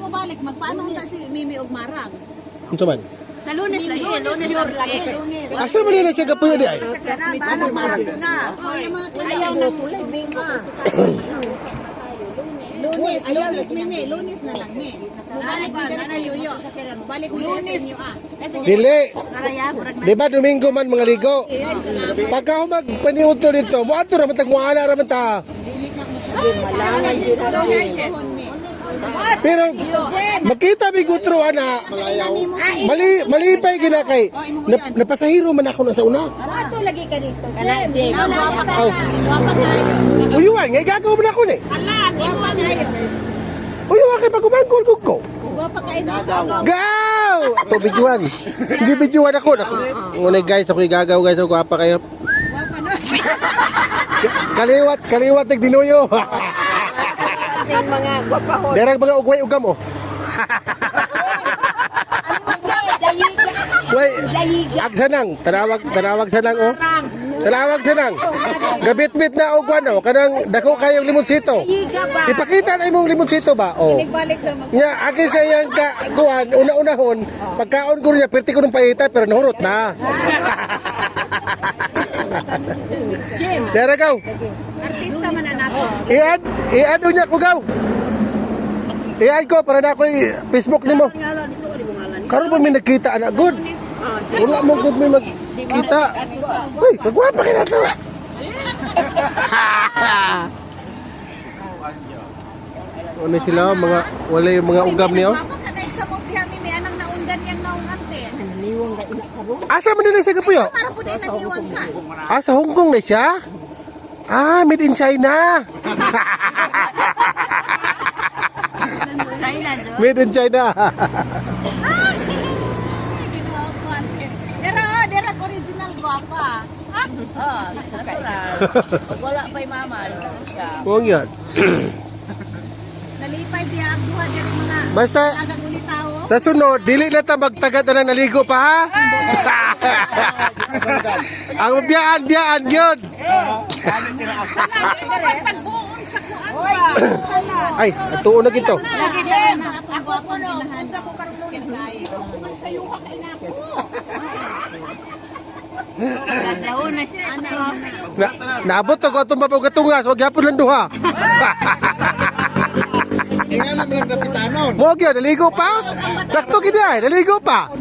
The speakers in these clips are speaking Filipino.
mo balik, magpaano ka si Mimi og Marang? Unsa man? Sa lunes lagi, lunes lagi. Asa man nila siya kapuyo di ay? Oh, yung mga Ayaw na kulay, Binga. Lunes, lunes, Mimi, lunes na lang, Mi. Balik mo dito kay Yuyo. Balik mo dito sa inyo, ah. Dili. Di ba Domingo man mga ligo? Pagka ako magpaniuto dito, mo ato ra tag muala ra man ta. Pero makita mi gutro ana. Mali malipay gina kay na, napasahiro man ako na sa una. Ato lagi ka dito. Kana, Jay. Uyuan, ngay gagaw man ako ni. Uyuan kay pagumangkol ko ko. Gaw! Ato bijuan. Hindi bijuan ako. Ngunay guys, ako gagaw guys. Ako apa kayo. Kaliwat, kaliwat nagdinuyo. mga gwapahon. Derang mga ugway ugam oh. Way, ag sanang, tanawag, tanawag sanang oh. Tanawag sanang. Gabit-bit na og ano, kanang dako kayong limonsito. Ipakita na imong limonsito ba? Oh. Nya, agi sa iyang ka kuan una-unahon, pagkaon ko niya perti ko nung paita pero nahurot na. Dere gaw. Artista man na nato. I-add, i-add niya ko gaw. I-add ko para na ako Facebook nimo. Karon pa may nakita anak good. Wala mo good may magkita. Uy, kagwapa ka na to. Ano sila mga wala yung mga ugam niyo? Ante. Asa man din siya kapuyo? Para po din nag-iwag ka. Ah, sa Hong Kong na siya? Ah, made in China. Made in China. Dera, dera original guwapa. Ha? Wala pa'y mama. Huwag yan. Nalipay biya ang duha diri mga Basta. Sa sunod, dili na ta magtagad na naligo pa ha? Ang biyaan, biyaan yun. Ay, tuon na gito. Ako po no. Unsa ko karon. Na, naabot ako itong mabugatungas, huwag yapon lang duha. Lang kapitanon. Huwag yan, naligo pa? Sakto kina eh, naligo pa. Pa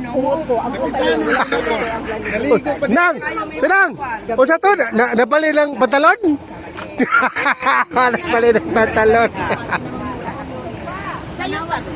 Nang, sinang, o sa to, na, na, nabali lang pantalon? nabali ng pantalon.